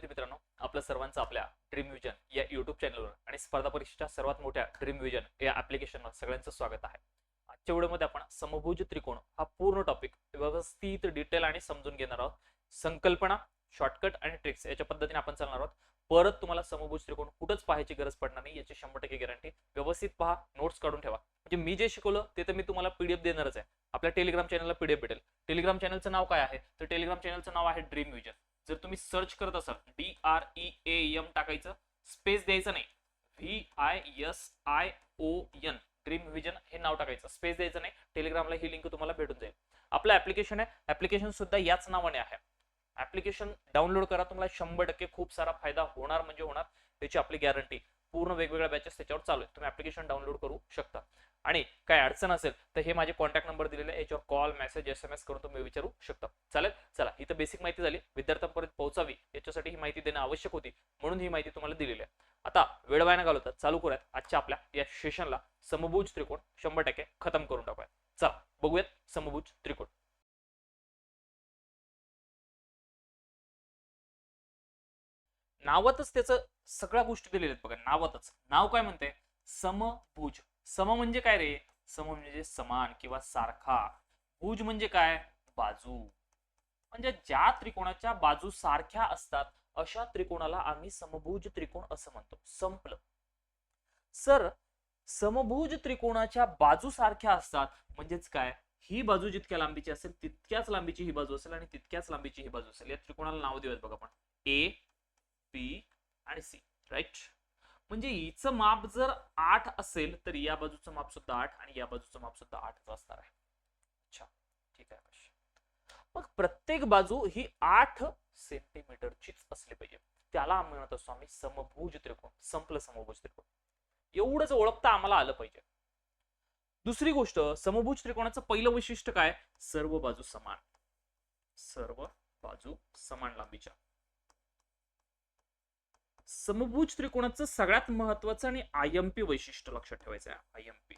विद्यार्थी मित्रांनो आपलं सर्वांचं आपल्या ड्रीम विजन या युट्यूब चॅनलवर आणि स्पर्धा परीक्षेच्या सर्वात मोठ्या ड्रीम विजन या ऍप्लिकेशनवर सगळ्यांचं स्वागत आहे. आजच्या व्हिडिओमध्ये आपण समभुज त्रिकोण हा पूर्ण टॉपिक व्यवस्थित डिटेल आणि समजून घेणार आहोत. संकल्पना शॉर्टकट आणि ट्रिक्स याच्या पद्धतीने आपण चालणार आहोत. परत तुम्हाला समभुज त्रिकोण कुठंच पाहायची गरज पडणार नाही याची शंभर टक्के गॅरंटी व्यवस्थित पहा नोट्स काढून ठेवा. म्हणजे मी जे शिकवलं ते तर मी तुम्हाला पीडीएफ देणारच आहे. आपल्या टेलिग्राम चॅनलला पीडीएफ भेटेल. टेलिग्राम चॅनलचं नाव काय आहे? तर टेलिग्राम चॅनलचं नाव आहे ड्रीम विजन जर तुम्ही सर्च करत असाल D R E A M टाकायचं स्पेस द्यायचं नाही. V I S I O N dream vision हे नाव टाकायचं. स्पेस द्यायचं नाही टेलिग्रामला ही लिंक तुम्हाला भेटून जाईल. आपलं ऍप्लिकेशन आहे ऍप्लिकेशन सुद्धा याच नावाने आहे. ऍप्लिकेशन डाउनलोड करा तुम्हाला शंभर टक्के खूप सारा फायदा होणार म्हणजे होणार. त्याची आपली गॅरंटी पूर्ण वेगवेगळ्या बॅचेस त्याच्यावर चालू आहे तुम्ही ऍप्लिकेशन डाउनलोड करू शकता. आणि काय अडचण असेल तर हे माझे कॉन्टॅक्ट नंबर दिलेले याच्यावर call message S M S करून तुम्ही विचारू शकता. चालेल? चला ही तर बेसिक माहिती झाली. विद्यार्थ्यांपर्यंत पोहोचावी. याच्यासाठी ही माहिती देणं आवश्यक होती. म्हणून ही माहिती तुम्हाला दिलेली आहे. आता वेळ वाया घालवतात चालू करूयात. आजच्या आपल्या या सेशनला समभुज त्रिकोण शंभर टक्के खतम करून टाकूयात. चला बघूयात समभुज त्रिकोण. नावातच त्याचं सगळ्या गोष्टी दिलेल्या आहेत बघा. नावातच. नाव काय म्हणते? समभुज. सम म्हणजे काय रे? सम म्हणजे समान किंवा सारखा. भुज म्हणजे काय? बाजू. म्हणजे ज्या त्रिकोणाच्या बाजू सारख्या असतात अशा त्रिकोणाला आम्ही समभुज त्रिकोण असं म्हणतो. संपलं. सर समभुज त्रिकोणाच्या बाजू सारख्या असतात म्हणजेच काय? ही बाजू जितक्या लांबीची असेल तितक्याच लांबीची ही बाजू असेल आणि तितक्याच लांबीची ही बाजू असेल. या त्रिकोणाला नाव देऊयात बघा आपण. ए बी आणि सी राईट म्हणजे हिचं माप जर आठ असेल तर या बाजूचं माप सुद्धा आठ आणि या बाजूचं माप सुद्धा आठच असणार आहे. अच्छा ठीक आहे मग प्रत्येक बाजू ही आठ सेंटीमीटरचीच असली पाहिजे. त्याला म्हणत असतो आम्ही समभुज त्रिकोण संपलं समभुज त्रिकोण. एवढंच ओळखता आम्हाला आलं पाहिजे. दुसरी गोष्ट समभुज त्रिकोणाचं पहिलं वैशिष्ट्य काय? सर्व बाजू समान. सर्व बाजू समान लांबीच्या. समभुज त्रिकोणाचं सगळ्यात महत्वाचं आणि आय एम पी वैशिष्ट्य लक्षात ठेवायचं आहे आय एम पी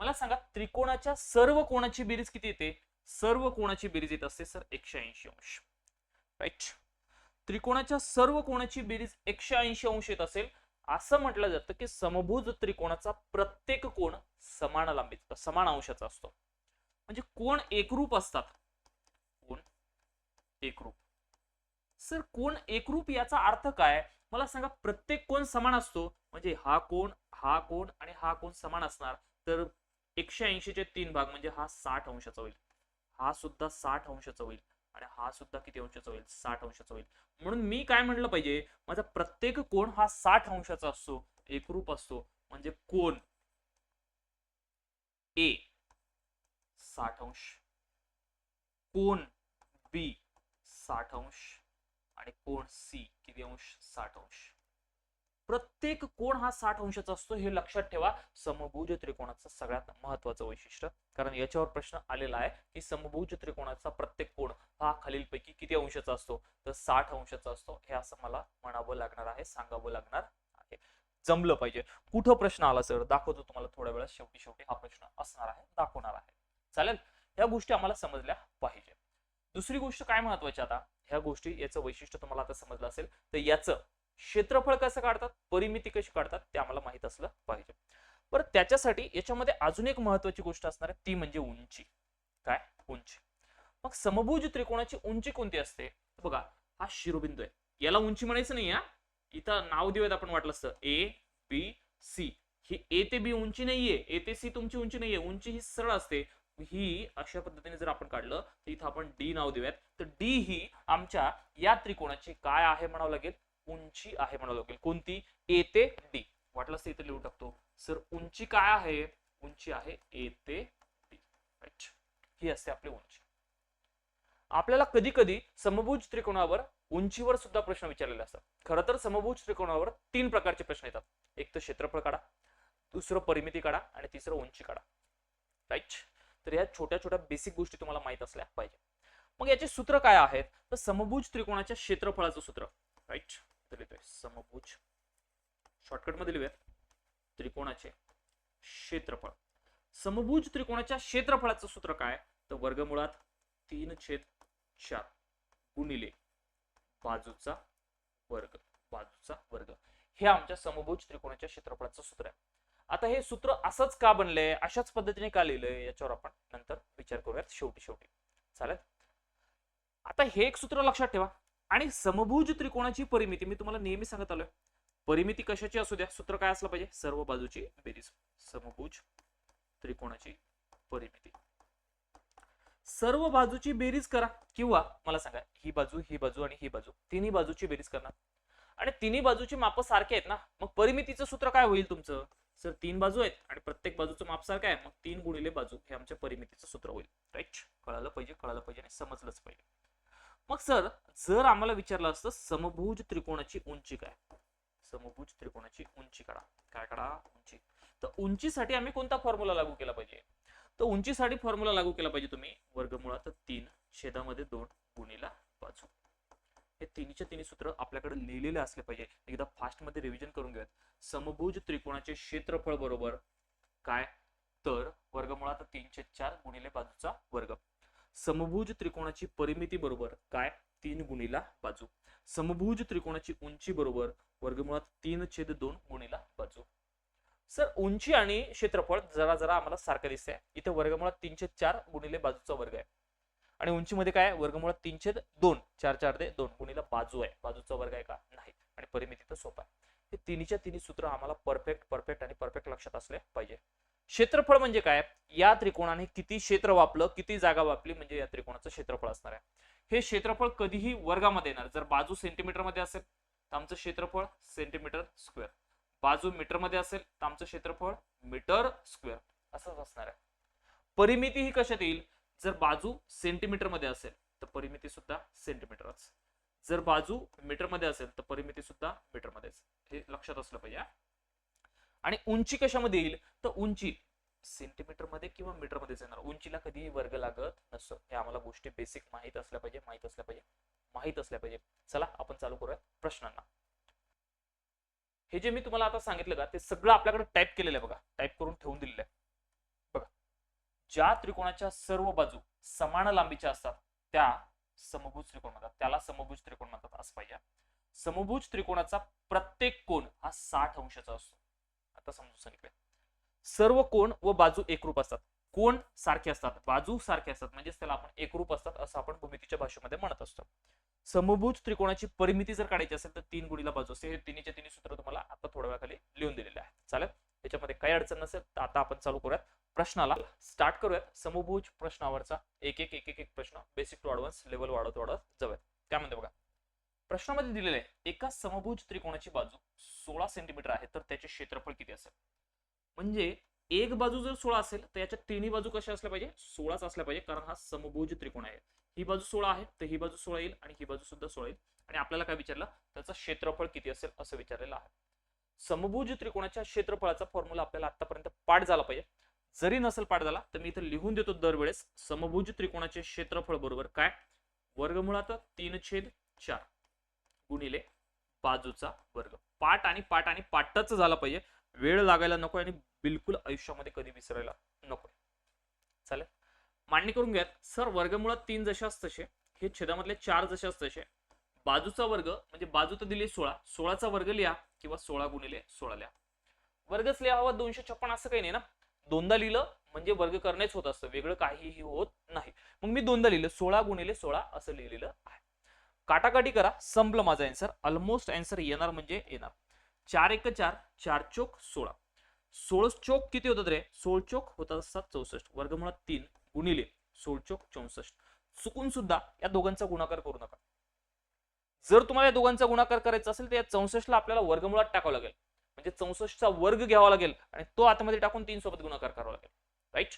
मला सांगा त्रिकोणाच्या सर्व कोणाची बेरीज किती येते? सर्व कोणाची बेरीज येत असते सर? एकशे ऐंशी अंश. राईट त्रिकोणाच्या सर्व कोणाची बेरीज एकशे ऐंशी अंश येत असेल असं म्हटलं जातं की समभुज त्रिकोणाचा प्रत्येक कोण समान लांबीचा समान अंशाचा असतो. म्हणजे कोण एकरूप असतात? कोण एकरूप. सर कोण एकरूप याचा अर्थ काय? मला सांगा प्रत्येक कोण समान असतो? म्हणजे हा कोण हा कोण आणि हा कोण समान असणार? तर एकशे ऐंशीचे तीन भाग म्हणजे हा साठ अंशाचा होईल. हा सुद्धा साठ अंशाचा होईल आणि हा सुद्धा किती अंशाचा होईल? साठ अंशाचा होईल. म्हणून मी काय म्हणलं पाहिजे? माझा प्रत्येक कोण हा साठ अंशाचा असतो एकरूप असतो. म्हणजे कोण? ए. साठ अंश. कोण? बी. साठ अंश. आणि कोण सी किती अंश? साठ अंश. प्रत्येक कोण हा साठ अंशाचा असतो हे लक्षात ठेवा. समभुज त्रिकोणाचं सगळ्यात महत्वाचं वैशिष्ट्य. कारण याच्यावर प्रश्न आलेला आहे की समभुज त्रिकोणाचा प्रत्येक कोण हा खालीलपैकी किती अंशाचा असतो? तर साठ अंशाचा असतो. हे असं मला म्हणावं लागणार आहे सांगावं लागणार आहे. जमलं पाहिजे. कुठं प्रश्न आला सर? दाखवतो तुम्हाला थोड्या वेळात. शेवटी शेवटी हा प्रश्न असणार आहे दाखवणार आहे. चालेल? या गोष्टी आम्हाला समजल्या पाहिजे. दुसरी गोष्ट काय महत्वाची आता? ह्या गोष्टी याचं वैशिष्ट्य तुम्हाला आता समजलं असेल. तर याचं क्षेत्रफळ कसं काढतात? परिमिती कशी काढतात? ते आम्हाला माहीत असलं पाहिजे. बरं त्याच्यासाठी याच्यामध्ये अजून एक महत्वाची गोष्ट असणार आहे ती म्हणजे उंची. काय? उंची. मग समभुज त्रिकोणाची उंची कोणती असते? बघा हा शिरोबिंदू आहे. याला उंची म्हणायचं नाही हा. इथं नाव देऊयात आपण वाटलं असतं. ए बी सी ही ए ते बी उंची नाहीये. ए ते सी तुमची उंची नाहीये. उंची ही सरळ असते. ही अशा पद्धतीने जर आपण काढलं तर इथं आपण डी नाव देऊयात. तर डी ही आमच्या या त्रिकोणाची काय आहे म्हणावं लागेल? उंची आहे म्हणावं लागेल. कोणती? ए ते डी वाटलं असतं इथे लिहून टाकतो. सर उंची काय आहे? उंची आहे ए ते डी राईट ही असते आपली उंची. आपल्याला कधी कधी समभुज त्रिकोणावर उंचीवर सुद्धा प्रश्न विचारलेले असतात. खरं तर समभुज त्रिकोणावर तीन प्रकारचे प्रश्न येतात. एक तर क्षेत्रफळ काढा दुसरं परिमिती काढा आणि तिसरं उंची काढा. राईट तर या छोट्या छोट्या बेसिक गोष्टी तुम्हाला माहीत असल्या पाहिजे. मग याचे सूत्र काय आहेत? तर समभुज त्रिकोणाच्या क्षेत्रफळाचं सूत्र. राईट तर लिहितोय समभुज. शॉर्टकटमध्ये लिहूया. त्रिकोणाचे क्षेत्रफळ. समभुज त्रिकोणाच्या क्षेत्रफळाचं सूत्र काय? तर वर्गमुळात तीन छेद चार गुणिले बाजूचा वर्ग. बाजूचा वर्ग. हे आमच्या समभुज त्रिकोणाच्या क्षेत्रफळाचं सूत्र आहे. आता हे सूत्र असंच का बनलंय? अशाच पद्धतीने का लिहिलंय? याच्यावर आपण नंतर विचार करूयात शेवटी शेवटी. चालेल? आता हे एक सूत्र लक्षात ठेवा. आणि समभुज त्रिकोणाची परिमिती मी तुम्हाला नेहमी सांगत आलोय. परिमिती कशाची असू द्या? सूत्र काय असलं पाहिजे? सर्व बाजूची बेरीज. समभुज त्रिकोणाची परिमिती. सर्व बाजूची बेरीज करा. किंवा मला सांगा ही बाजू ही बाजू आणि ही बाजू. तिन्ही बाजूची बेरीज करणार. आणि तिन्ही बाजूची माप सारखे आहेत ना? मग परिमितीचं सूत्र काय होईल तुमचं? सर तीन बाजू आहेत आणि प्रत्येक बाजूचं माप सारखं आहे मग तीन गुणिले बाजू हे आमच्या परिमितीचं सूत्र होईल. राईट कळालं पाहिजे कळालं पाहिजे आणि समजलंच पाहिजे. मग सर जर आम्हाला विचारलं असतं समभुज त्रिकोणाची उंची काय? समभुज त्रिकोणाची उंची काढा. काय काढा? उंची. तर उंचीसाठी आम्ही कोणता फॉर्म्युला लागू केला पाहिजे? तर उंचीसाठी फॉर्म्युला लागू केला पाहिजे तुम्ही वर्गमुळात तीन छेदामध्ये दोन गुणीला बाजू. हे तिन्हीच्या तिन्ही सूत्र आपल्याकडे लिहिलेले असले पाहिजे. एकदा फास्टमध्ये रिव्हिजन करून घेऊयात. समभुज त्रिकोणाचे क्षेत्रफळ बरोबर काय? तर वर्गमुळात तीनशे चार गुणिले बाजूचा वर्ग. समभुज त्रिकोणाची परिमिती बरोबर काय? तीन गुणिला बाजू. समभुज त्रिकोणाची उंची बरोबर वर्गमुळात तीन छेद दोन गुणिला बाजू. सर उंची आणि क्षेत्रफळ जरा जरा आम्हाला सारखं दिसतंय. इथे वर्गमुळात तीनशे चार गुणिले बाजूचा वर्ग आहे. आणि उंचीमध्ये काय आहे? वर्गमुळात तीनशे दोन. चार चार दे दोन. गुणीला बाजू आहे. बाजूचा वर्ग आहे का? नाही. आणि परिमिती तर सोपा आहे. हे तिन्हीच्या तिन्ही सूत्र आम्हाला परफेक्ट परफेक्ट आणि परफेक्ट लक्षात असले पाहिजे. क्षेत्रफळ म्हणजे काय? या त्रिकोणाने किती क्षेत्र वापलं किती जागा वापली म्हणजे या त्रिकोणाचं क्षेत्रफळ असणार आहे. हे क्षेत्रफळ कधीही वर्गामध्ये येणार. जर बाजू सेंटीमीटरमध्ये असेल तर आमचं क्षेत्रफळ सेंटीमीटर स्क्वेअर बाजू मीटरमध्ये असेल तर आमचं क्षेत्रफळ मीटर स्क्वेअर असंच असणार आहे. परिमिती ही कशात येईल? जर बाजू सेंटीमीटरमध्ये असेल तर परिमिती सुद्धा सेंटीमीटरच. जर बाजू मीटरमध्ये असेल तर परिमिती सुद्धा मीटर मध्येच हे लक्षात असलं पाहिजे आणि उंची कशामध्ये येईल? तर उंची सेंटीमीटरमध्ये किंवा मीटर मध्येच येणार. उंचीला कधीही वर्ग लागत नसतो. हे आम्हाला गोष्टी बेसिक माहीत असल्या पाहिजे माहीत असल्या पाहिजे माहीत असल्या पाहिजे. चला आपण चालू करूया प्रश्नांना. हे जे मी तुम्हाला आता सांगितलं का ते सगळं आपल्याकडे टाईप केलेलं आहे बघा. टाईप करून ठेवून दिलेलं आहे. ज्या त्रिकोणाच्या सर्व बाजू समान लांबीच्या असतात त्या समभुज त्रिकोण म्हणतात. त्याला समभुज त्रिकोण म्हणतात असं पाहिजे. समभुज त्रिकोणाचा प्रत्येक कोण हा साठ अंशाचा असतो. आता समजून सांगितले सर्व कोण व बाजू एकरूप असतात. कोण सारखे असतात बाजू सारखे असतात म्हणजेच त्याला आपण एकरूप असतात असं आपण भूमितीच्या भाषेमध्ये म्हणत असतो. समभुज त्रिकोणाची परिमिती जर काढायची असेल तर तीन गुणीला बाजू असते. हे तिन्हीचे तिन्ही सूत्र तुम्हाला आता थोड्या वेळाखाली लिहून दिलेले आहे चालेल? त्याच्यामध्ये काही अडचण नसेल तर आता आपण चालू करूयात प्रश्नाला. स्टार्ट करूयात. समभुज प्रश्नावरचा एक एक एक एक एक प्रश्न. बेसिक टू ऍडव्हान्स लेवल वाढवत वाढवत जाऊयात. काय म्हणते बघा? प्रश्नामध्ये दिलेले एका समभुज त्रिकोणाची बाजू सोळा सेंटीमीटर आहे तर त्याचे क्षेत्रफळ किती असेल? म्हणजे एक बाजू जर सोळा असेल तर याच्या तिन्ही बाजू कशा असल्या पाहिजे? सोळाच असल्या पाहिजे कारण हा समभुज त्रिकोण आहे. ही बाजू सोळा आहे तर ही बाजू सोळा येईल आणि ही बाजू सुद्धा सोळा येईल. आणि आपल्याला काय विचारलं? त्याचं क्षेत्रफळ किती असेल? असं विचारलेलं आहे. समभुज त्रिकोणाच्या क्षेत्रफळाचा फॉर्म्युला आपल्याला आतापर्यंत पाठ झाला पाहिजे. जरी नसेल पाठ झाला तर मी इथं लिहून देतो दरवेळेस समभुज त्रिकोणाचे क्षेत्रफळ बरोबर काय? वर्गमुळात तीन छेद चार गुणिले बाजूचा वर्ग. पाठ आणि पाठ आणि पाठच झाला पाहिजे. वेळ लागायला नको आणि बिलकुल आयुष्यामध्ये कधी विसरायला नको चालेल? मांडणी करून घ्यात. सर वर्गमुळात तीन जशाच तसे हे छेदामधले चार जशाच तसे बाजूचा वर्ग म्हणजे बाजू तर दिली सोळा. सोळाचा वर्ग लिहा किंवा सोळा गुणिले सोळा लिहा. वर्गच लिहावा दोनशे छप्पन असं काही नाही ना? दोनदा लिहिलं म्हणजे वर्ग करणेच होत असतं. वेगळं काहीही होत नाही. मग मी दोनदा लिहिलं. सोळा गुणिले सोळा असं लिहिलेलं आहे. काटाकाटी करा. संपलं माझा अँसर ऑलमोस्ट अँसर येणार म्हणजे येणार. चार एक चार. चार चोक सोळा. सोळ चोक किती होतात रे? सोळ चोक होतात असतात चौसष्ट. वर्गमुळात तीन. गुणिले सोळ चोक चौसष्ट. चुकून सुद्धा या दोघांचा गुणाकार करू नका. जर तुम्हाला या दोघांचा गुणाकार करायचा असेल तर या चौसष्टला आपल्याला वर्गमुळात टाकावं लागेल. म्हणजे चौसष्टचा वर्ग घ्यावा लागेल आणि तो आतमध्ये टाकून तीन सोबत गुणाकार करावा लागेल. राईट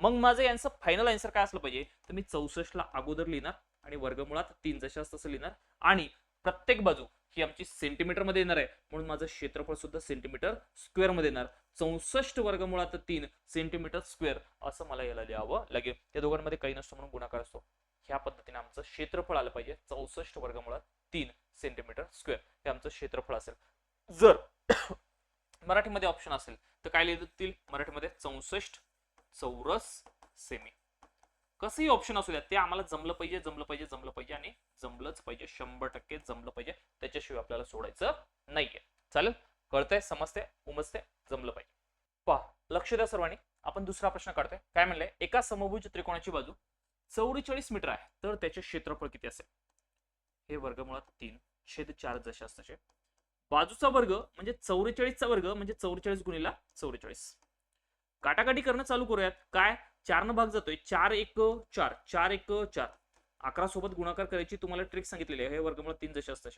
मग माझं यांचं फायनल आन्सर काय असलं पाहिजे? तर मी चौसष्टला अगोदर लिहिणार आणि वर्गमुळात तीन जशा तसं लिहिणार. आणि प्रत्येक बाजू ही आमची सेंटीमीटरमध्ये येणार आहे. म्हणून माझं क्षेत्रफळ सुद्धा सेंटीमीटर स्क्वेअरमध्ये येणार. चौसष्ट वर्गमुळात तीन सेंटीमीटर स्क्वेअर असं मला याला लिहावं लागेल. त्या दोघांमध्ये काही नसतो म्हणून गुणाकार असतो. ह्या पद्धतीने आमचं क्षेत्रफळ आलं पाहिजे. चौसष्ट वर्गमुळात तीन सेंटीमीटर स्क्वेअर हे आमचं क्षेत्रफळ असेल. जर मराठीमध्ये ऑप्शन असेल तर काय लिहितील? मराठीमध्ये चौसष्ट चौरस सेमी कसंही ऑप्शन असू द्या ते आम्हाला जमलं पाहिजे जमलं पाहिजे जमलं पाहिजे आणि जमलंच पाहिजे. शंभर टक्के जमलं पाहिजे. त्याच्याशिवाय आपल्याला सोडायचं नाहीये. चालेल? कळतंय समजते उमजते जमलं पाहिजे. पहा लक्ष द्या सर्वांनी. आपण दुसरा प्रश्न काढतोय. काय म्हणलंय? एका समभुज त्रिकोणाची बाजू चौवेचाळीस मीटर आहे. तर त्याचे क्षेत्रफळ किती असेल? हे वर्गमुळात तीन छेद चार जसे असते बाजूचा वर्ग म्हणजे चौवेचाळीसचा वर्ग म्हणजे चौवेचाळीस गुणिला चौवेचाळीस. काटाकाटी करणं चालू करूयात. काय? चार न भाग जातोय. चार एक चार. चार एक चार. अकरा सोबत गुणाकार करायची तुम्हाला ट्रिक सांगितलेली आहे. हे वर्गमुळात तीन जसे असते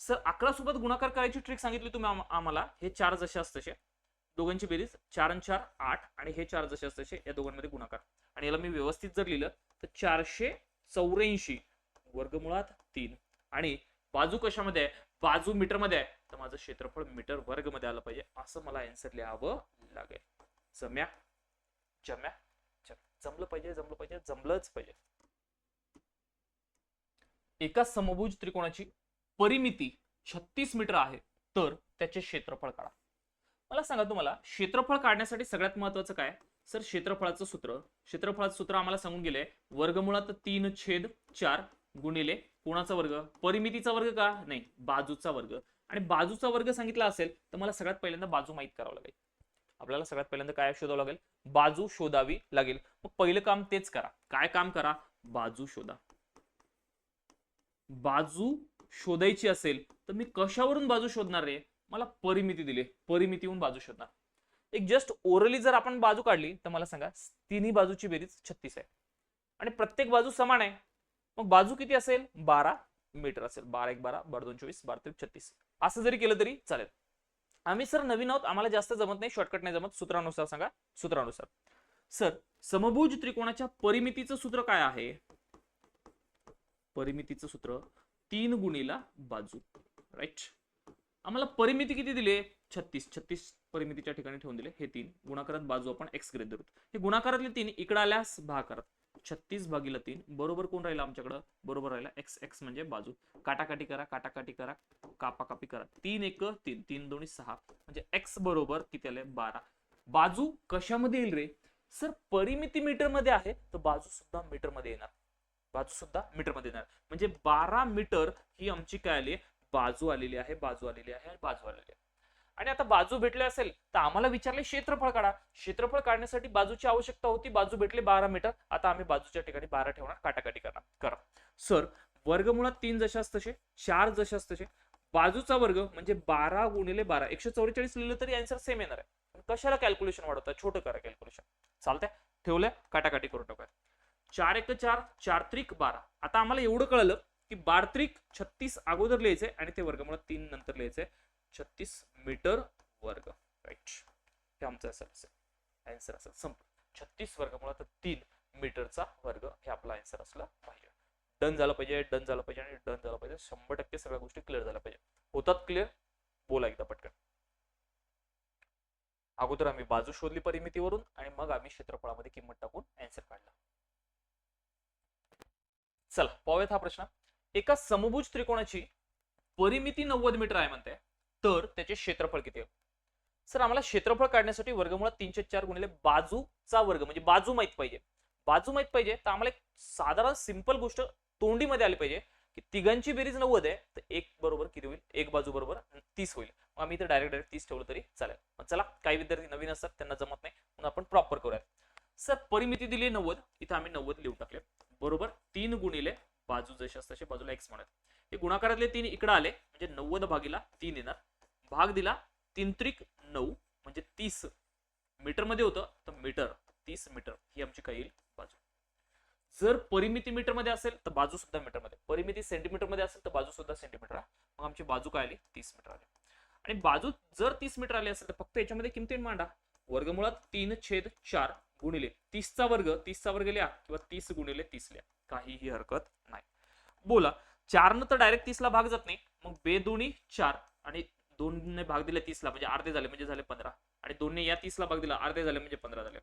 सर अकरा सोबत गुणाकार करायची ट्रिक सांगितली तुम्ही आम्हाला. हे चार जसे असते दोघांची बेरीज चार आणि चार आठ. आणि हे चार जसे असते या दोघांमध्ये गुणाकार. आणि याला मी व्यवस्थित जर लिहिलं तर चारशे चौऱ्याऐंशी. वर्गमुळात तीन. आणि बाजू कशामध्ये आहे? बाजू मीटरमध्ये आहे. तर माझं क्षेत्रफळ मीटर वर्गमध्ये आलं पाहिजे. असं मला एन्सर लिहावं लागेल. जम्या जम्या जमलं पाहिजे जमलं पाहिजे जमलंच पाहिजे. एका समभुज त्रिकोणाची परिमिती छत्तीस मीटर आहे तर त्याचे क्षेत्रफळ काढा. मला सांगा तुम्हाला क्षेत्रफळ काढण्यासाठी सगळ्यात महत्वाचं काय? सर क्षेत्रफळाचं सूत्र. क्षेत्रफळाचं सूत्र आम्हाला सांगून गेलंय वर्गमुळात तीन छेद चार. गुणिले कोणाचा वर्ग? परिमितीचा वर्ग का? नाही बाजूचा वर्ग. आणि बाजूचा वर्ग सांगितला असेल तर मला सगळ्यात पहिल्यांदा बाजू माहीत करावं लागेल. आपल्याला सगळ्यात पहिल्यांदा काय शोधावं लागेल? बाजू शोधावी लागेल. मग पहिलं काम तेच करा. काय काम करा? बाजू शोधा. बाजू शोधायची असेल तर मी कशावरून बाजू शोधणार रे? मला परिमिती दिली. परिमितीहून बाजू शोधणार. एक जस्ट ओरली जर आपण बाजू काढली तर मला सांगा तिन्ही बाजूची बेरीज छत्तीस आहे. आणि प्रत्येक बाजू समान आहे. मग बाजू किती असेल? बारा मीटर असेल. बारा एक बारा बारा दोन चोवीस बारा त्रिक छत्तीस. असं जरी केलं तरी चालेल. आम्ही सर नवीन आहोत. आम्हाला जास्त जमत नाही. शॉर्टकट नाही जमत. सूत्रानुसार सांगा. सूत्रानुसार. सर समभुज त्रिकोणाच्या परिमितीचं सूत्र काय आहे? परिमितीचं सूत्र तीन गुणीला बाजू. राईट आम्हाला परिमिती किती दिले? छत्तीस. छत्तीस परिमितीच्या ठिकाणी ठेवून दिले. हे तीन. गुणाकारात बाजू आपण एक्स गृहीत धरू. हे गुणाकारातले तीन. इकडे आल्यास भाकारात छत्तीस भागीला तीन बरोबर कोण राहिला आमच्याकडं? बरोबर राहिला एक्स एक्स म्हणजे बाजू. काटाकाटी करा काटाकाटी करा कापाकापी करा. तीन एक तीन तीन दोन्ही सहा. म्हणजे एक्स बरोबर किती आले बारा. बाजू कशामध्ये येईल रे? सर परिमिती मीटरमध्ये आहे तर बाजू सुद्धा मीटरमध्ये येणार. बाजू सुद्धा मीटरमध्ये येणार. म्हणजे बारा मीटर ही आमची काय आली बाजू आलेली आहे बाजू आलेली आहे आणि बाजू आलेली आहे. आणि आता बाजू भेटले असेल तर आम्हाला विचारले क्षेत्रफळ काढा. क्षेत्रफळ काढण्यासाठी बाजूची आवश्यकता होती बाजू भेटले बारा मीटर. आता आम्ही बाजूच्या ठिकाणी बारा ठेवणार काटाकाटी करणार. करा. सर वर्गमुळात तीन जशास तसे चार जशास तसे बाजूचा वर्ग म्हणजे बारा गुणिले बारा. एकशे चौवेचाळीस लिहिलं तरी आन्सर सेम येणार आहे. पण कशाला कॅल्क्युलेशन वाढवता? छोटं करा कॅल्क्युलेशन चालतंय? ठेवलंय? काटाकाटी करून टाकूया. चार एक चार चार त्रिक बारा. आता आम्हाला एवढं कळलं की बार त्रिक छत्तीस अगोदर लिहायचंय आणि ते वर्गमुळात तीन नंतर लिहायचंय. छत्तीस मीटर वर्ग. राईट हे आमचं असं असेल. आन्सर असेल. संप छत्तीस वर्गमुळात तीन मीटरचा वर्ग हे आपला आन्सर असला पाहिजे. डन झालं पाहिजे डन झालं पाहिजे आणि डन झालं पाहिजे. शंभर टक्के सगळ्या गोष्टी क्लिअर झाल्या पाहिजे. होतात क्लिअर बोला एकदा पटकन. अगोदर आम्ही बाजू शोधली परिमितीवरून आणि मग आम्ही क्षेत्रफळामध्ये किंमत टाकून आन्सर काढला. चला पाहूयात हा प्रश्न. एका समभुज त्रिकोणाची परिमिती नव्वद मीटर आहे म्हणते. तर त्याचे क्षेत्रफळ किती आहे? सर आम्हाला क्षेत्रफळ काढण्यासाठी वर्गमुळात तीनशे चार गुणिले बाजूचा वर्ग म्हणजे बाजू माहीत पाहिजे. बाजू माहीत पाहिजे तर आम्हाला एक साधारण सिंपल गोष्ट तोंडीमध्ये आली पाहिजे की तिघांची बेरीज नव्वद आहे तर एक बरोबर किती होईल? एक बाजू बरोबर तीस होईल. मग आम्ही इथे डायरेक्ट डायरेक्ट तीस ठेवलं तरी चालेल. मग चला काही विद्यार्थी नवीन असतात त्यांना जमत नाही म्हणून आपण प्रॉपर करूया सर परिमिती दिली नव्वद इथं आम्ही नव्वद लिहून टाकले. बरोबर तीन गुणिले बाजू जशी असतात बाजूला एक्स म्हणत हे गुणाकारातले तीन इकडे आले म्हणजे नव्वद भागीला तीन येणार. भाग दिला तीन त्रिक नऊ म्हणजे तीस मीटरमध्ये होतं तर मीटर तीस मीटर ही आमची काय येईल बाजू. जर परिमिती मीटरमध्ये असेल तर बाजू सुद्धा मीटरमध्ये परिमिती सेंटीमीटरमध्ये असेल तर बाजू सुद्धा सेंटीमीटर आहे. मग आमची बाजू काय आली? तीस मीटर आली. आणि बाजू जर तीस मीटर आली असेल तर फक्त याच्यामध्ये किमती मांडा. वर्गमुळात तीन छेद चार गुणिले तीसचा वर्ग तीसचा वर्ग लिहा किंवा तीस गुणिले तीस लिहा. काहीही हरकत नाही. बोला चारनं तर डायरेक्ट तीसला भाग जात नाही. मग बेदोनी चार. आणि दोनने भाग दिले तीसला म्हणजे अर्धे झाले म्हणजे झाले पंधरा. आणि दोनने या तीसला भाग दिला अर्धे झाले म्हणजे पंधरा झाले.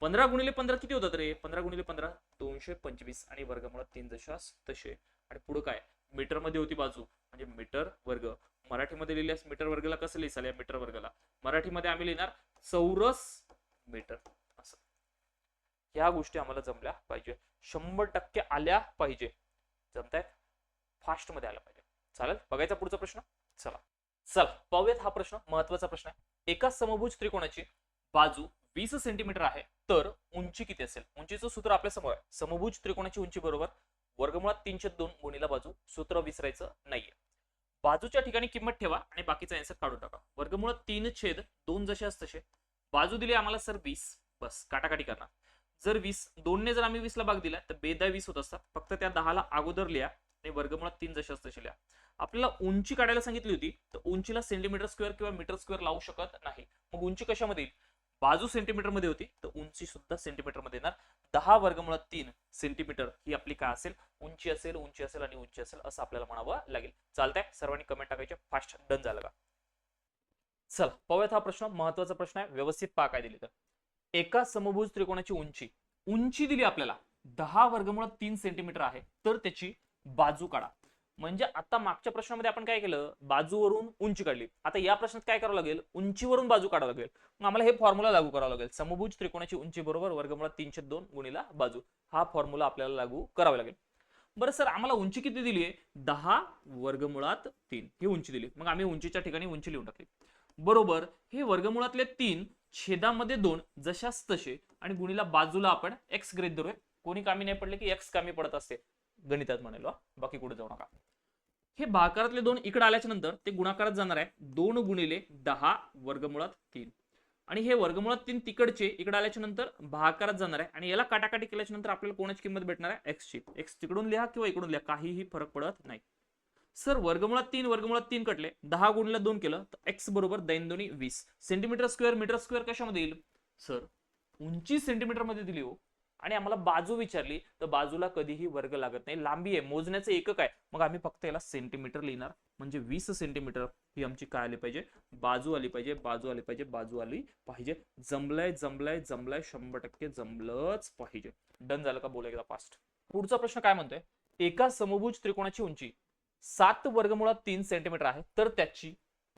पंधरा गुणिले पंधरा किती होतात रे? पंधरा गुणिले पंधरा दोनशे पंचवीस. आणि वर्गमुळात तीन दशास तसे आणि पुढे काय? मीटरमध्ये होती बाजू. म्हणजे मीटर वर्ग. मराठीमध्ये लिहिल्यास मीटर वर्गाला कसं लिहिसाल या मीटर वर्गाला? मराठीमध्ये आम्ही लिहिणार चौरस मीटर. असं. ह्या गोष्टी आम्हाला जमल्या पाहिजे. शंभर टक्के आल्या पाहिजे. जमतायत? फास्टमध्ये पाहिजे. चालेल? बघायचा पुढचा प्रश्न? चला. चला पाहूयात हा प्रश्न महत्त्वाचा प्रश्न आहे. एका समभुज त्रिकोणाची बाजू वीस सेंटीमीटर आहे तर उंची किती असेल? उंचीचं सूत्र आपल्यासमोर आहे. समभुज त्रिकोणाची उंची बरोबर वर्गमुळात तीनशे दोन गुणीला बाजू सूत्र विसरायचं नाहीये. बाजूच्या ठिकाणी किंमत ठेवा आणि बाकीचा आन्सर काढून टाका. वर्गमुळात तीन छेद दोन जसे असत तसे. बाजू दिली आम्हाला सर वीस. बस काटाकाटी करणार. जर वीस दोनने जर आम्ही वीसला भाग दिला तर बेदा वीस होत असतात. फक्त त्या दहाला अगोदर लिहा. आणि वर्गमुळात तीन जसे असते आपल्याला उंची काढायला सांगितली होती तर उंचीला सेंटीमीटर स्क्वेअर किंवा मीटर स्क्वेअर लावू शकत नाही. मग उंची कशामध्ये येईल? बाजू सेंटीमीटरमध्ये होती तर उंची सुद्धा सेंटीमीटरमध्ये येणार. दहा वर्गमुळात तीन सेंटीमीटर ही आपली काय असेल? उंची असेल उंची असेल आणि उंची असेल असं आपल्याला म्हणावं लागेल. चालतंय सर्वांनी कमेंट टाकायचे फास्ट डन झालं का? चला पाहूयात हा प्रश्न महत्त्वाचा प्रश्न आहे व्यवस्थित पा काय दिली तर एका समभुज त्रिकोणाची उंची उंची दिली आपल्याला दहा वर्गमुळात तीन सेंटीमीटर आहे तर त्याची बाजू काढा. म्हणजे आता मागच्या प्रश्नामध्ये आपण काय केलं? बाजूवरून उंची काढली. आता या प्रश्नात काय करावं लागेल? उंचीवरून बाजू काढावं लागेल. मग आम्हाला हे फॉर्म्युला लागू करावं लागेल. समभुज त्रिकोणाची उंची बरोबर वर्गमुळात तीनशे दोन गुणीला बाजू. हा फॉर्म्युला आपल्याला लागू करावा लागेल. बरं सर आम्हाला उंची किती दिली आहे? दहा वर्गमुळात तीन. ही उंची दिली. मग आम्ही उंचीच्या ठिकाणी उंची लिहून टाकली. बरोबर हे वर्गमुळातले तीन छेदामध्ये दोन जशाच तसे आणि गुणीला बाजूला आपण एक्स ग्रेड धरूया. कोणी कामी नाही पडले की एक्स कामी पडत असते. गणितात म्हणालो बाकी कुठे जाऊ नका. हे भाकारातले दोन इकडे आल्याच्यानंतर ते गुणाकारात जाणार आहे दोन गुणिले दहा वर्गमुळात तीन. आणि हे वर्गमुळात तीन तिकडचे इकडे आल्याच्यानंतर भाकारात जाणार आहे. आणि याला काटाकाटी केल्याच्यानंतर आपल्याला कोणाची किंमत भेटणार आहे? एक्सची एक्स तिकडून लिहा किंवा इकडून लिहा. काहीही फरक पडत नाही. सर वर्गमुळात तीन वर्गमुळात तीन कटले. दहा गुणला दोन केलं तर एक्स बरोबर दैन दोन्ही वीस. सेंटीमीटर स्क्वेअर मीटर स्क्वेअर कशामध्ये येईल? सर उंची सेंटीमीटरमध्ये दिली हो. आणि आम्हाला बाजू विचारली तर बाजूला कधीही वर्ग लागत नाही. लांबी आहे. मोजण्याचं एकक आहे. मग आम्ही फक्त याला सेंटीमीटर लिहिणार. म्हणजे वीस सेंटीमीटर ही आमची काय आली पाहिजे? बाजू आली पाहिजे बाजू आली पाहिजे बाजू आली पाहिजे. जमलंय जमलंय जमलंय शंभर टक्के जमलंच पाहिजे. डन झालं का? बोला एकदा फास्ट पुढचा प्रश्न काय म्हणतोय? एका समभुज त्रिकोणाची उंची सात वर्गमुळात तीन सेंटीमीटर आहे. तर त्याची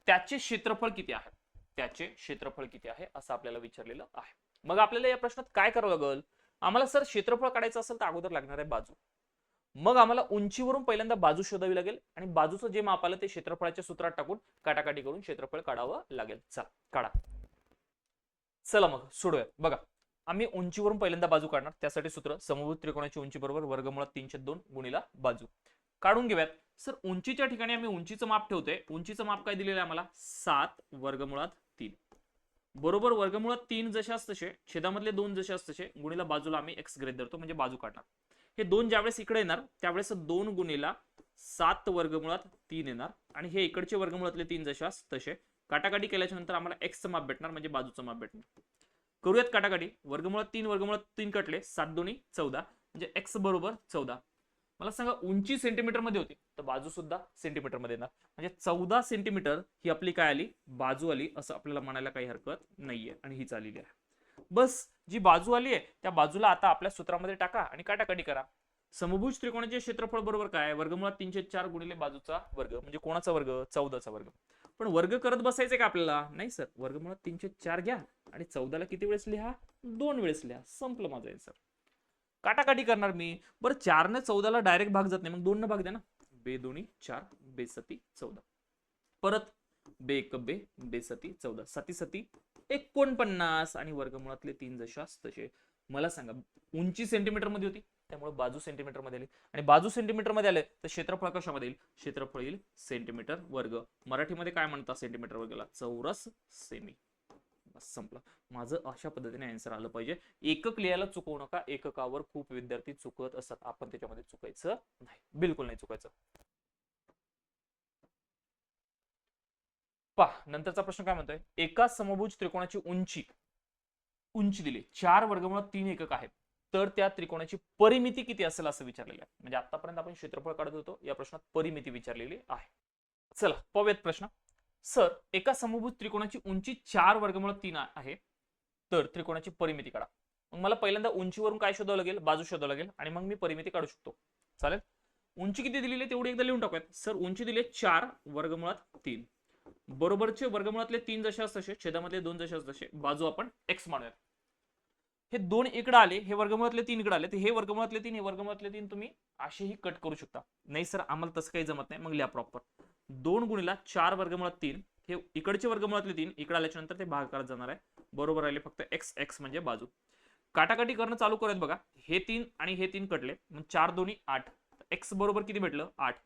त्याचे क्षेत्रफळ किती आहे? त्याचे क्षेत्रफळ किती आहे? असं आपल्याला विचारलेलं आहे. मग आपल्याला या प्रश्नात काय करावं लागेल? आम्हाला सर क्षेत्रफळ काढायचं असेल तर अगोदर लागणार आहे बाजू. मग आम्हाला उंचीवरून पहिल्यांदा बाजू शोधावी लागेल आणि बाजूचं जे माप आलं ते क्षेत्रफळाच्या सूत्रात टाकून काटाकाटी करून क्षेत्रफळ काढावं लागेल. चला काढा. चला मग सोडूया. बघा आम्ही उंचीवरून पहिल्यांदा बाजू काढणार. त्यासाठी सूत्र समभूत त्रिकोणाची उंची बरोबर वर्गमुळात तीनशे दोन गुणीला बाजू. काढून घेऊयात. सर उंचीच्या ठिकाणी आम्ही उंचीचं माप ठेवतोय. उंचीचं माप काय दिलेलं आहे आम्हाला? सात वर्गमुळात तीन. बरोबर वर्गमुळात तीन जशाच तसे छेदामधले दोन जशाच तसे गुणीला बाजूला आम्ही एक्स ग्रेड धरतो म्हणजे बाजू काढणार. हे दोन ज्यावेळेस इकडे येणार त्यावेळेस दोन गुणीला सात वर्गमुळात तीन येणार. आणि हे इकडचे वर्गमुळातले तीन जशाच तसे काटाकाटी केल्याच्यानंतर आम्हाला एक्सचं माप भेटणार म्हणजे बाजूचं माप भेटणार. करूयात काटाकाटी वर्गमुळात तीन वर्गमुळात तीन कटले सात दोन्ही चौदा म्हणजे एक्स बरोबर चौदा. मला सांगा उंची सेंटीमीटरमध्ये होती. तर बाजू सुद्धा सेंटीमीटरमध्ये येणार. म्हणजे चौदा सेंटीमीटर ही आपली काय आली? बाजू आली असं आपल्याला म्हणायला काही हरकत नाहीये. आणि हीच आलेली आहे. बस जी बाजू आली आहे त्या बाजूला आता आपल्या सूत्रामध्ये टाका आणि काटाकाटी करा. समभुज त्रिकोणाचे क्षेत्रफळ बरोबर काय? वर्गमुळात तीनशे चार गुणिले बाजूचा वर्ग. म्हणजे कोणाचा वर्ग? चौदाचा वर्ग. पण वर्ग करत बसायचे का आपल्याला? नाही सर. वर्गमुळात तीनशे चार घ्या आणि चौदाला किती वेळेस लिहा? दोन वेळेस लिहा. संपलं माझं सर काटाकाटी करणार मी. बरं चारने चौदाला डायरेक्ट भाग जात नाही. मग दोन भाग द्या ना. बे दोन्ही चार बेसती चौदा. परत बे एक बे बेसती चौदा. सती सती एकोणपन्नास आणि वर्गमुळातले तीन जशास तसे. मला सांगा उंची सेंटीमीटरमध्ये होती त्यामुळे बाजू सेंटीमीटरमध्ये आली. आणि बाजू सेंटीमीटरमध्ये आले तर क्षेत्रफळ कशामध्ये येईल? क्षेत्रफळ येईल सेंटीमीटर वर्ग. मराठीमध्ये काय म्हणतात सेंटीमीटर वर्गाला? चौरस सेमी बस संपलं. माझं अशा पद्धतीने आन्सर आलं पाहिजे. एकक लिहायला चुकवू नका. एककावर खूप विद्यार्थी चुकत असतात. आपण त्याच्यामध्ये चुकायचं नाही. बिलकुल नाही चुकायचं. पहा नंतरचा प्रश्न काय म्हणतोय? एका समभुज त्रिकोणाची उंची उंची दिली. चार वर्गमुळात तीन एकक आहेत. तर त्या त्रिकोणाची परिमिती किती असेल असं विचारलेलं आहे. म्हणजे आतापर्यंत आपण क्षेत्रफळ काढत होतो. या प्रश्नात परिमिती विचारलेली आहे. चला पाहूयात प्रश्न. सर एका समभूत त्रिकोणाची उंची चार वर्गमूळ तीन आहे. तर त्रिकोणाची परिमिती काढा. मग मला पहिल्यांदा उंचीवरून काय शोधावं लागेल? बाजू शोधावं लागेल आणि मग मी परिमिती काढू शकतो. चालेल? उंची किती दिलेली आहे तेवढी एकदा लिहून टाकूयात. सर उंची दिली आहे चार वर्गमुळात तीन. बरोबरचे वर्गमुळातले तीन जशास तसे छेदामधले दोन जशास तसे बाजू आपण एक्स मानूयात. हे दोन इकडे आले हे वर्गमुळातले तीन इकडे आले तर हे वर्गमुळातले तीन हे वर्गमुळातले तीन तुम्ही असेही कट करू शकता. नाही सर आम्हाला तसं काही जमत नाही. मग लिहा प्रॉपर दोन गुणीला चार वर्गमुळात तीन हे इकडचे वर्गमुळातले तीन इकडे आल्याच्यानंतर ते भाग करत जाणार आहे. बरोबर राहिले फक्त एक्स एक्स म्हणजे बाजू. काटाकाटी करणं चालू करत बघा. हे तीन आणि हे तीन कटले. मग चार दोन्ही आठ. एक्स बरोबर किती भेटलं? आठ.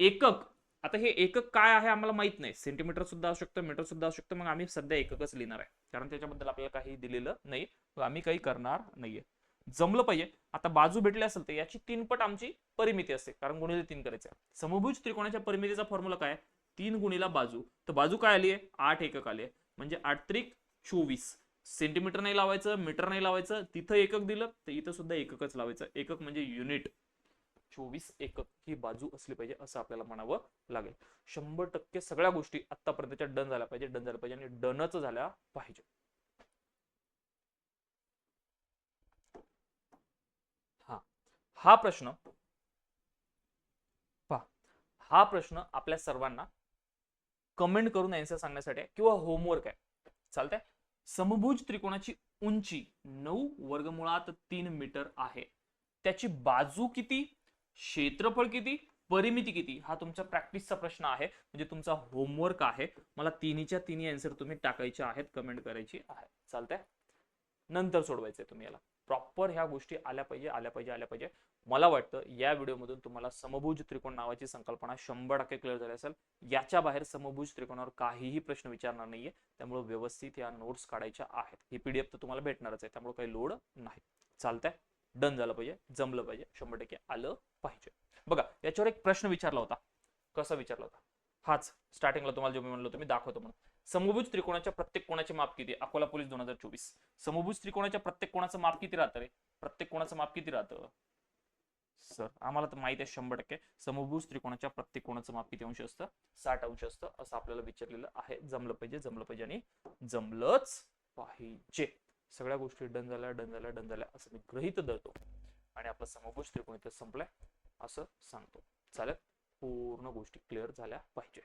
एकक आता हे एकक काय आहे आम्हाला माहीत नाही. सेंटीमीटर सुद्धा असू शकतं मीटर सुद्धा असू शकतं. मग आम्ही सध्या एककच लिहिणार आहे. कारण त्याच्याबद्दल आपल्याला काही दिलेलं नाही. आम्ही काही करणार नाहीये. जमलं पाहिजे. आता बाजू भेटली असेल तर याची तीनपट आमची परिमिती असते. कारण गुणिले तीन करायचं आहे. समभुज त्रिकोणाच्या परिमितीचा फॉर्म्युला काय तीन गुणीला बाजू. तर बाजू काय आली आहे? आठ एकक आली आहे. म्हणजे आठ त्रिक चोवीस. सेंटीमीटर नाही लावायचं मीटर नाही लावायचं. तिथं एकक दिलं तर इथं सुद्धा एककच लावायचं. एकक म्हणजे युनिट चोवीस एकक ही बाजू असली पाहिजे असं आपल्याला म्हणावं लागेल. शंभर टक्के सगळ्या गोष्टी आतापर्यंतच्या डन झाल्या पाहिजे डन झाल्या पाहिजे आणि डनच झाल्या पाहिजे. हा. हा प्रश्न पहा. हा प्रश्न आपल्या सर्वांना कमेंट करून आन्सर सांगण्यासाठी आहे किंवा होमवर्क आहे. चालतंय? समभुज त्रिकोणाची उंची नऊ वर्गमुळात तीन मीटर आहे. त्याची बाजू किती? क्षेत्रफळ किती? परिमिती किती? हा तुमचा प्रॅक्टिसचा प्रश्न आहे. म्हणजे तुमचा होमवर्क आहे. मला तिन्हीच्या तिन्ही आन्सर तुम्ही टाकायचे आहेत कमेंट करायची आहे. चालतंय? नंतर सोडवायचंय तुम्ही याला. प्रॉपर ह्या गोष्टी आल्या पाहिजे आल्या पाहिजे आल्या पाहिजे. मला वाटतं या व्हिडिओमधून तुम्हाला समभुज त्रिकोण नावाची संकल्पना शंभर टक्के क्लिअर झाली असेल. याच्या बाहेर समभुज त्रिकोणावर काहीही प्रश्न विचारणार नाहीये. त्यामुळे व्यवस्थित या नोट्स काढायच्या आहेत. ही पीडीएफ तर तुम्हाला भेटणारच आहे. त्यामुळे काही लोड नाही. चालतंय? डन झालं पाहिजे जमलं पाहिजे शंभर टक्के आलं पाहिजे. बघा याच्यावर एक प्रश्न विचारला होता. कसा विचारला होता? हाच स्टार्टिंगला तुम्हाला जो मी म्हणलो तुम्ही मी दाखवतो म्हणून. समभुज त्रिकोणाच्या प्रत्येक कोणाचे माप किती? अकोला पोलीस दोन हजार चोवीस. समभुज त्रिकोणाच्या प्रत्येक कोणाचं माप किती राहतं रे? प्रत्येक कोणाचं माप किती राहतं? सर आम्हाला तर माहिती आहे शंभर टक्के. समभुज त्रिकोणाच्या प्रत्येक कोणाचं माप किती अंश असतं? साठ अंश असतं असं आपल्याला विचारलेलं आहे. जमलं पाहिजे जमलं पाहिजे आणि जमलंच पाहिजे. सगळ्या गोष्टी डन झाल्या डन झाल्या डन झाल्या असं मी ग्रहित धरतो. आणि आपला समभुज त्रिकोण इथे संपलाय असं सांगतो. चालेल? पूर्ण गोष्टी क्लिअर झाल्या पाहिजे.